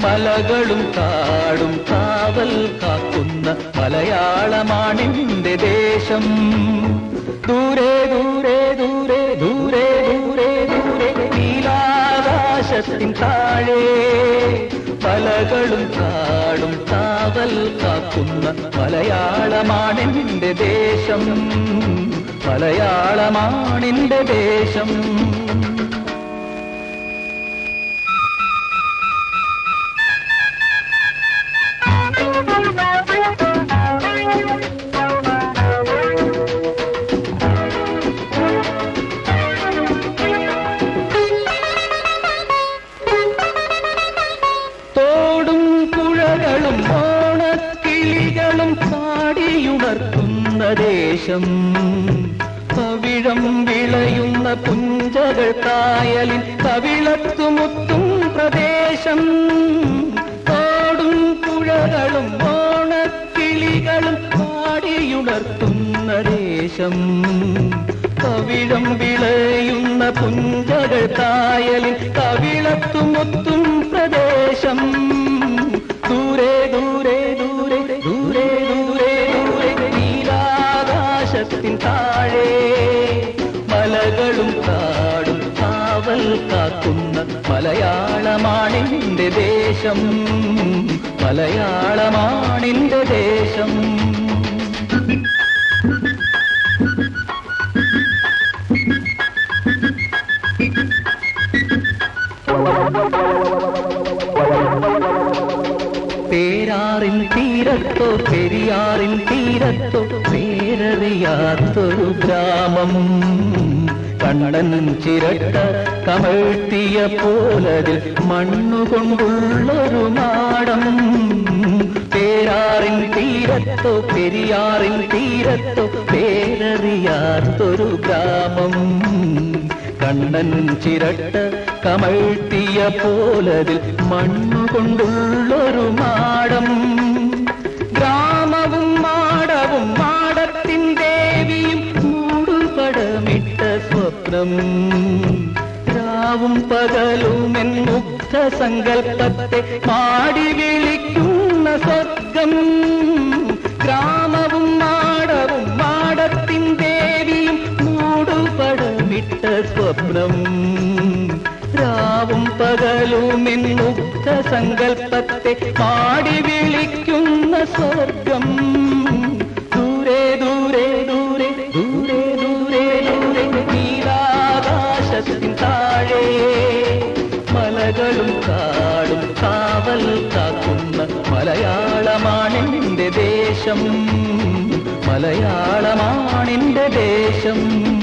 മലകളും കാടും കാവൽ കാക്കുന്ന മലയാളമാണിന്റെ ദേശം. ദൂരെ ദൂരെ ദൂരെ ദൂരെ ദൂരെ ദൂരെ നീലാകാശത്തിൻ താഴെ മലകളും കാടും കാവൽ കാക്കുന്ന മലയാളമാണിന്റെ ദേശം. മലയാളമാണിന്റെ ദേശം. പാടിയുണർത്തുന്ന ദേശം. കവിഴം വിളയുന്ന പുഞ്ചകൾ കായലിൽ കവിളത്തുമുത്തും പ്രദേശം. കാടും പുഴകളും ഓണക്കിളികളും പാടിയുണർത്തുന്ന ദേശം. കവിഴം വിളയുന്ന പുഞ്ചകൾ കായലിൽ കവിളത്തുമൊത്തും പ്രദേശം. ദൂരെ കാക്കുന്ന മലയാളമാണിന്റെ ദേശം മലയാളമാണിന്റെ ദേശം. പേരാറിൻ തീരത്തോ പെരിയാറിൻ തീരത്തോ പേരറിയാത്തൊരു ഗ്രാമം. കണ്ണൻ ചിരട്ട കമഴ്ത്തിയ പോലതിൽ മണ്ണുകൊണ്ടുള്ളൊരു മാടം പേരാറിൻ തീരത്തോ പെരിയാറിൻ തീരത്തോ പേരറിയാത്തൊരു ഗ്രാമം കണ്ണൻ ചിരട്ട കമഴ്ത്തിയ പോലതിൽ മണ്ണുകൊണ്ടുള്ളൊരു മാടം രാവും പകലും എൻ മുഗ്ധ സങ്കല്പത്തെ പാടി വിളിക്കുന്ന സ്വർഗം. ഗ്രാമവും നാടവും മാടത്തിൻ ദേവിയും മൂടുപടമിട്ട സ്വപ്നം. രാവും പകലും എൻ മുഗ്ധ സങ്കല്പത്തെ പാടി വിളിക്കുന്ന സ്വർഗം. കാക്കുന്ന മലയാളമാണിന്റെ ദേശം. മലയാളമാണിന്റെ ദേശം.